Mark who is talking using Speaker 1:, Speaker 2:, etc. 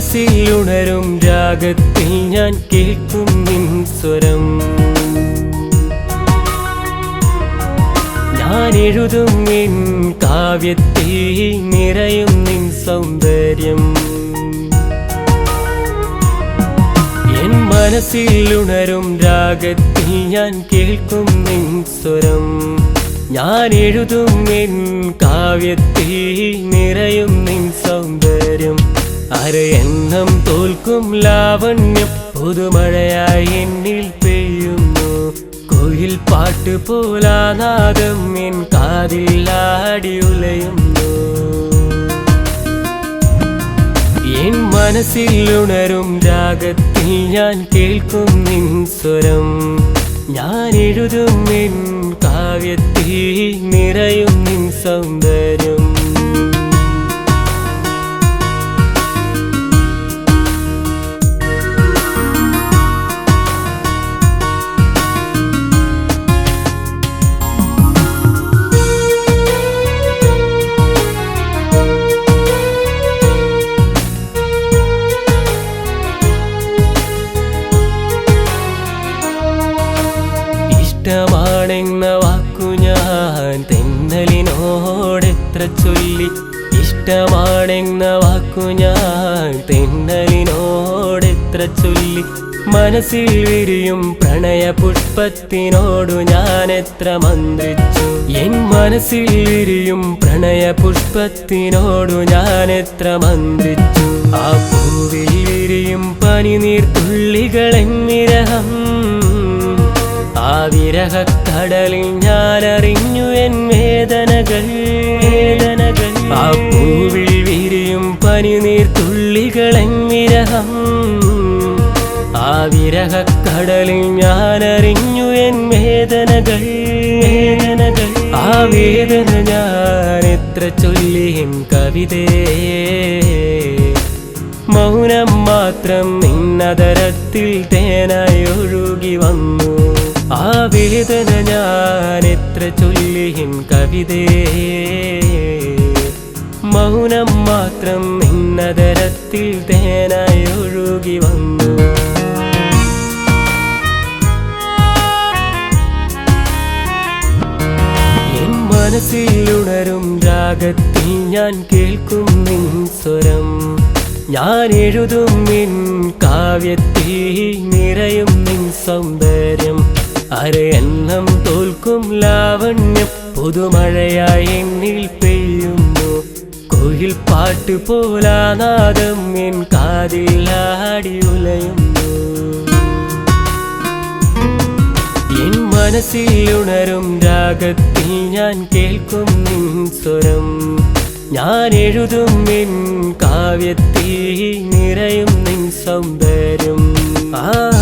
Speaker 1: മനസ്സിൽ ഉണരും രാഗത്തിൽ ഞാൻ കേൾക്കും നിൻ സ്വരം. ഞാൻ എഴുതും നിൻ കാവ്യത്തിൽ നിറയും നിൻ സൗന്ദര്യം. എൻ മനസ്സിൽ ഉണരും രാഗത്തിൽ ഞാൻ കേൾക്കും നിൻ സ്വരം. ഞാൻ എഴുതും നിൻ കാവ്യത്തിൽ തോൽക്കും ലാവണ്യം. പുതുമഴയായി എന്നിൽ പെയ്യുന്നു. കോയിൽ പാട്ട് പോലാനാദം എൻ കാതിൽ ആടിയുലയുന്നു എൻ മനസ്സിൽ ഉണരും രാഗത്തിൽ ഞാൻ കേൾക്കും നിൻ സ്വരം. ഞാൻ എഴുതും നിൻ കാവ്യത്തിൽ നിറയും ഇഷ്ടമാണെന്ന വാക്കു ഞാൻ തെന്നലിനോടെത്ര ചൊല്ലി. ഇഷ്ടമാണെന്ന വാക്കു ഞാൻ തെന്നലിനോടെത്ര ചൊല്ലി. മനസ്സിൽ വിരിയും പ്രണയ പുഷ്പത്തിനോടു ഞാൻ എത്ര മന്ത്രിച്ചു. എൻ മനസ്സിൽ വിരിയും പ്രണയ പുഷ്പത്തിനോടു ഞാൻ എത്ര മന്ത്രിച്ചു. ആ പൂവിൽ വിരിയും പനിനീർ തുള്ളികളെന്നിരഹം ആ വിരഹക്കടലിൽ ഞാൻ അറിഞ്ഞു എൻ വേദനകൾ. വേദനകൾ ആ പൂവിൽ വിരിയും പനിനീർ തുള്ളികളെൻ വിരഹം. ആ വിരഹക്കടലിൽ ഞാൻ അറിഞ്ഞു എൻ വേദനകൾ. വേദനകൾ ആ വേദന ഞാൻ എത്ര ചൊല്ലിയും കവിതയെ മൗനം മാത്രം നിന്നതരത്തിൽ തേനായി ഒഴുകി വന്നു. ആ വേദന ഞാൻ എത്ര ചൊല്ലിൻ കവിതയെ മൗനം മാത്രം നിന്നതരത്തിൽ തേനായി ഒഴുകി വന്നു. എൻ മനസ്സിൽ ഉണരും രാഗത്തിൽ ഞാൻ കേൾക്കും നിൻ സ്വരം. ഞാൻ എഴുതും നിൻ കാവ്യത്തിൽ നിറയും നിൻ സൗന്ദര്യം. അരയെണ്ണം തോൽക്കും ലാവണ്യം പുതുമഴയായി എന്നിൽ പെയ്യുന്നു. കോയിൽ പാട്ട് പോലാനാദം എൻ കാതിൽ ആടി എൻ മനസ്സിൽ ഉണരും രാഗത്തിൽ ഞാൻ കേൾക്കും നിൻ സ്വരം. ഞാൻ എഴുതും എൻ കാവ്യത്തിൽ നിറയും നിൻ സൗന്ദര്യം. ആ